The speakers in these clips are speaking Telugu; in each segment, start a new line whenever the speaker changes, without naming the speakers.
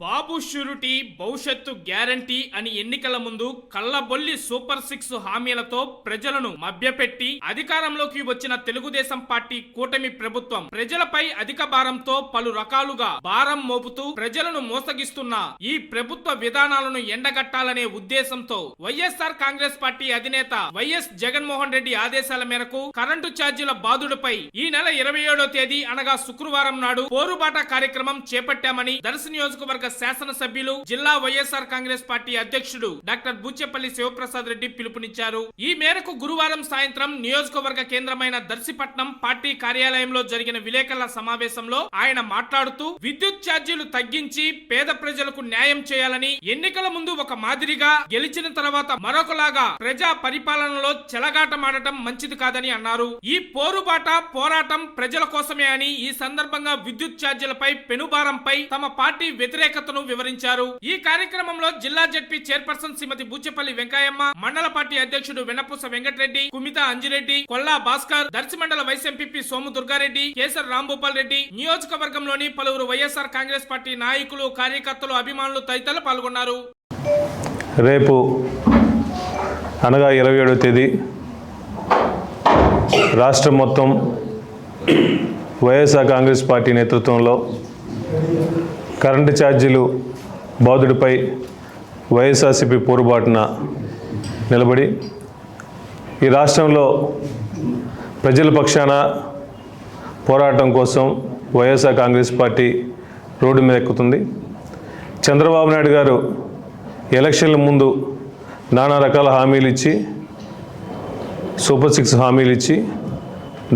బాబు షూరిటీ భవిష్యత్తు గ్యారంటీ అని ఎన్నికల ముందు కళ్ళబొల్లి సూపర్ సిక్స్ హామీలతో ప్రజలను మభ్యపెట్టి అధికారంలోకి వచ్చిన తెలుగుదేశం పార్టీ కూటమి ప్రభుత్వం ప్రజలపై అధిక భారంతో పలు రకాలుగా భారం మోపుతూ ప్రజలను మోసగిస్తున్న ఈ ప్రభుత్వ విధానాలను ఎండగట్టాలనే ఉద్దేశంతో వైఎస్ఆర్ కాంగ్రెస్ పార్టీ అధినేత వైఎస్ జగన్మోహన్ రెడ్డి ఆదేశాల మేరకు కరెంటు ఛార్జీల బాధుడుపై ఈ నెల ఇరవై ఏడో తేదీ అనగా శుక్రవారం నాడు పోరుబాట కార్యక్రమం చేపట్టామని దర్శ నియోజకవర్గ శాసనసభ్యులు జిల్లా వైఎస్ఆర్ కాంగ్రెస్ పార్టీ అధ్యక్షుడు డాక్టర్ బుచ్చెపల్లి శివప్రసాద్ రెడ్డి పిలుపునిచ్చారు. ఈ మేరకు గురువారం సాయంత్రం నియోజకవర్గ కేంద్రమైన దర్శిపట్నం పార్టీ కార్యాలయంలో జరిగిన విలేకరుల సమావేశంలో ఆయన మాట్లాడుతూ విద్యుత్ ఛార్జీలు తగ్గించి పేద ప్రజలకు న్యాయం చేయాలని ఎన్నికల ముందు ఒక మాదిరిగా గెలిచిన తర్వాత మరొకలాగా ప్రజా పరిపాలనలో చెలగాటమాడటం మంచిది కాదని అన్నారు. ఈ పోరుబాట పోరాటం ప్రజల కోసమే అని ఈ సందర్భంగా విద్యుత్ ఛార్జీలపై పెనుభారంపై తమ పార్టీ వ్యతిరేక ప్రత్యేకతను వివరించారు. ఈ కార్యక్రమంలో జిల్లా జడ్పీ చైర్పర్సన్ శ్రీమతి బూచెపల్లి వెంకయ్యమ్మ మండల పార్టీ అధ్యక్షుడు వెన్నపూస వెంకటరెడ్డి కుమిత అంజిరెడ్డి కొల్లా భాస్కర్ దర్శి మండల వైస్ ఎంపీపీ సోము దుర్గారెడ్డి కేసర్ రాంభూపాల్ రెడ్డి నియోజకవర్గంలోని పలువురు వైఎస్ఆర్ కాంగ్రెస్ పార్టీ నాయకులు కార్యకర్తలు అభిమానులు తదితరులు పాల్గొన్నారు.
రేపు అనగా ఇరవై ఏడవ తేదీ రాష్ట్రం మొత్తం వైఎస్ఆర్ కాంగ్రెస్ పార్టీ నేతృత్వంలో కరెంటు ఛార్జీలు బాధుడిపై వైఎస్ఆర్సీపీ పోరుబాటున నిలబడి ఈ రాష్ట్రంలో ప్రజల పక్షాన పోరాటం కోసం వైఎస్ఆర్ కాంగ్రెస్ పార్టీ రోడ్డు మీద ఎక్కుతుంది. చంద్రబాబు నాయుడు గారు ఎలక్షన్ల ముందు నానా రకాల హామీలు ఇచ్చి సూపర్ సిక్స్ హామీలు ఇచ్చి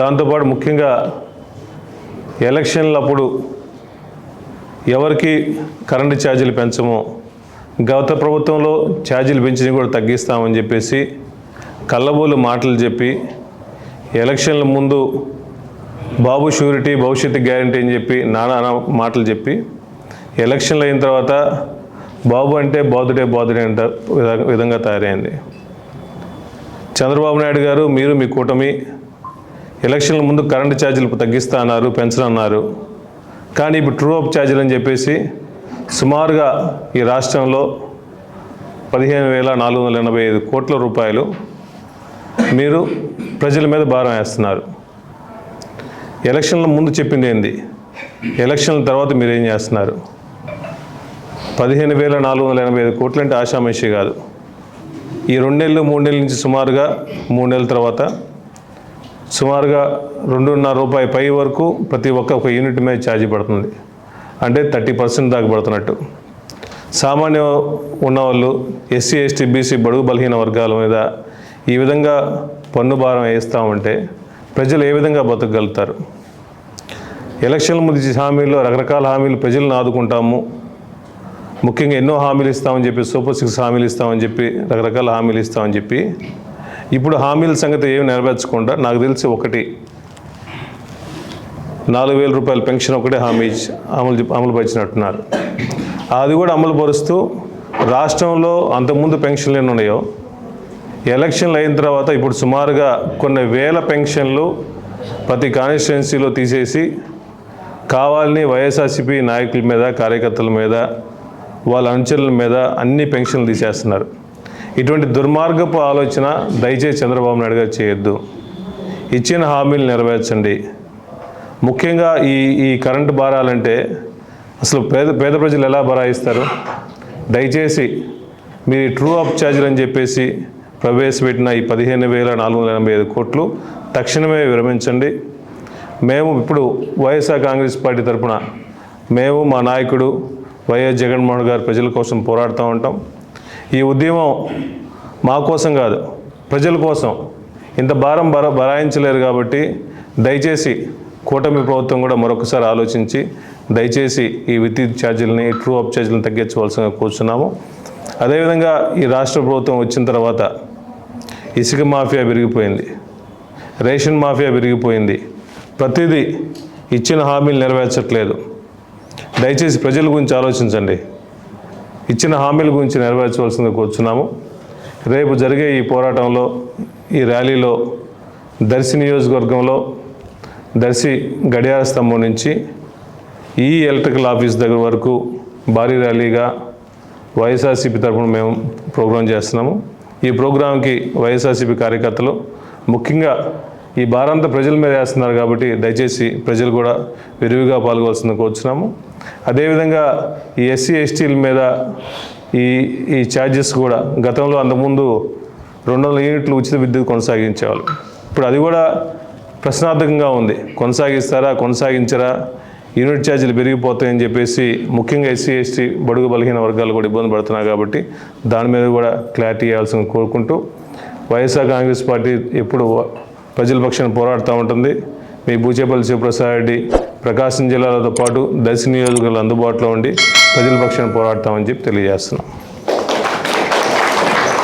దాంతోపాటు ముఖ్యంగా ఎలక్షన్లప్పుడు ఎవరికి కరెంటు ఛార్జీలు పెంచమో? గత ప్రభుత్వంలో ఛార్జీలు పెంచినవి కూడా తగ్గిస్తామని చెప్పేసి కళ్ళబోలు మాటలు చెప్పి ఎలక్షన్ల ముందు బాబు షూరిటీ భవిష్యత్తు గ్యారంటీ అని చెప్పి నానా మాటలు చెప్పి ఎలక్షన్లు అయిన తర్వాత బాబు అంటే బాధుడే బాధుడే అంట విధంగా తయారైంది. చంద్రబాబు నాయుడు గారు మీరు మీ కూటమి ఎలక్షన్ల ముందు కరెంటు ఛార్జీలు తగ్గిస్తా అన్నారు పెంచనున్నారు. కానీ ఇప్పుడు ట్రూ అప్ ఛార్జీలు అని చెప్పేసి సుమారుగా ఈ రాష్ట్రంలో పదిహేను వేల నాలుగు వందల ఎనభై ఐదు కోట్ల రూపాయలు మీరు ప్రజల మీద భారం వేస్తున్నారు. ఎలక్షన్ల ముందు చెప్పింది ఏంది? ఎలక్షన్ల తర్వాత మీరు ఏం చేస్తున్నారు? పదిహేను వేల నాలుగు వందల ఎనభై ఐదు కోట్లు అంటే ఆషామషి కాదు. ఈ రెండు నెలలు మూడు నెలల నుంచి సుమారుగా మూడు నెలల తర్వాత సుమారుగా రెండున్నర రూపాయి పై వరకు ప్రతి ఒక్క ఒక యూనిట్ మీద ఛార్జీ పడుతుంది. అంటే థర్టీ పర్సెంట్ దాకా పడుతున్నట్టు. సామాన్య ఉన్నవాళ్ళు ఎస్సీ ఎస్టీ బీసీ బడుగు బలహీన వర్గాల మీద ఈ విధంగా పన్ను భారం వేస్తామంటే ప్రజలు ఏ విధంగా బతకగలుగుతారు? ఎలక్షన్ల ముందు ఇచ్చే హామీల్లో రకరకాల హామీలు ప్రజలను ఆదుకుంటాము. ముఖ్యంగా ఎన్నో హామీలు ఇస్తామని చెప్పి సూపర్ సిక్స్ హామీలు ఇస్తామని చెప్పి రకరకాల హామీలు ఇస్తామని చెప్పి ఇప్పుడు హామీల సంగతి ఏమి నెరవేర్చకుండా నాకు తెలిసి ఒకటి. నాలుగు వేల రూపాయల పెన్షన్ ఒకటే హామీ అమలు చెప్- అమలు పరిచినట్టున్నారు. అది కూడా అమలు పరుస్తూ రాష్ట్రంలో అంతకుముందు పెన్షన్లు ఎన్ని ఉన్నాయో ఎలక్షన్లు అయిన తర్వాత ఇప్పుడు సుమారుగా కొన్ని వేల పెన్షన్లు ప్రతి కాన్స్టిట్యున్సీలో తీసేసి కావాలని వైఎస్ఆర్సీపీ నాయకుల మీద కార్యకర్తల మీద వాళ్ళ అనుచరుల మీద అన్ని పెన్షన్లు తీసేస్తున్నారు. ఇటువంటి దుర్మార్గపు ఆలోచన దయచేసి చంద్రబాబు నాయుడు గారు చేయొద్దు. ఇచ్చిన హామీలు నెరవేర్చండి. ముఖ్యంగా ఈ ఈ కరెంటు భారాలంటే అసలు పేద పేద ప్రజలు ఎలా బరాయిస్తారు దయచేసి మీరు ట్రూ అప్ ఛార్జీలు అని చెప్పేసి ప్రవేశపెట్టిన ఈ పదిహేను వేల నాలుగు వందల ఎనభై ఐదు కోట్లు తక్షణమే విరమించండి. మేము ఇప్పుడు వైఎస్ఆర్ కాంగ్రెస్ పార్టీ తరఫున మేము మా నాయకుడు వైఎస్ జగన్మోహన్ గారు ప్రజల కోసం పోరాడుతూ ఉంటాం. ఈ ఉద్యమం మా కోసం కాదు ప్రజల కోసం. ఇంత భారం బర బరాయించలేరు కాబట్టి దయచేసి కూటమి ప్రభుత్వం కూడా మరొకసారి ఆలోచించి దయచేసి ఈ విద్యుత్ ఛార్జీలని ట్రూ అప్ ఛార్జీలను తగ్గించవలసిందిగా కూర్చున్నాము. అదేవిధంగా ఈ రాష్ట్ర ప్రభుత్వం వచ్చిన తర్వాత ఇసుక మాఫియా పెరిగిపోయింది రేషన్ మాఫియా పెరిగిపోయింది ప్రతిదీ ఇచ్చిన హామీలు నెరవేర్చట్లేదు. దయచేసి ప్రజల గురించి ఆలోచించండి. ఇచ్చిన హామీల గురించి నెరవేర్చవలసిందిగా కూర్చున్నాము. రేపు జరిగే ఈ పోరాటంలో ఈ ర్యాలీలో దర్శి నియోజకవర్గంలో దర్శి గడియార స్తంభం నుంచి ఈ ఎలక్ట్రికల్ ఆఫీస్ దగ్గర వరకు భారీ ర్యాలీగా వైఎస్ఆర్సీపీ తరఫున మేము ప్రోగ్రాం చేస్తున్నాము. ఈ ప్రోగ్రాంకి వైఎస్ఆర్సీపీ కార్యకర్తలు ముఖ్యంగా ఈ భారంతా ప్రజల మీద వేస్తున్నారు కాబట్టి దయచేసి ప్రజలు కూడా విరివిగా పాల్గొల్సిందని కోరుచున్నాము. అదేవిధంగా ఈ ఎస్సీ ఎస్టీల మీద ఈ ఈ ఛార్జెస్ కూడా గతంలో అంతకుముందు రెండు వందల యూనిట్లు ఉచిత విద్యుత్ కొనసాగించేవాళ్ళు. ఇప్పుడు అది కూడా ప్రశ్నార్థకంగా ఉంది. కొనసాగిస్తారా కొనసాగించరా? యూనిట్ ఛార్జీలు పెరిగిపోతాయని చెప్పేసి ముఖ్యంగా ఎస్సీ ఎస్టీ బడుగు బలహీన వర్గాలు కూడా ఇబ్బంది పడుతున్నాయి కాబట్టి దాని మీద కూడా క్లారిటీ ఇవ్వాల్సింది కోరుకుంటూ వైఎస్ఆర్ కాంగ్రెస్ పార్టీ ఎప్పుడు ప్రజల పక్షాన పోరాడుతూ ఉంటుంది. మీ బూచేపల్లి శివప్రసాద్ రెడ్డి ప్రకాశం జిల్లాలతో పాటు దర్శి నియోజకవర్గాలు అందుబాటులో ఉండి ప్రజల పక్షాన పోరాడతామని చెప్పి తెలియజేస్తున్నాం.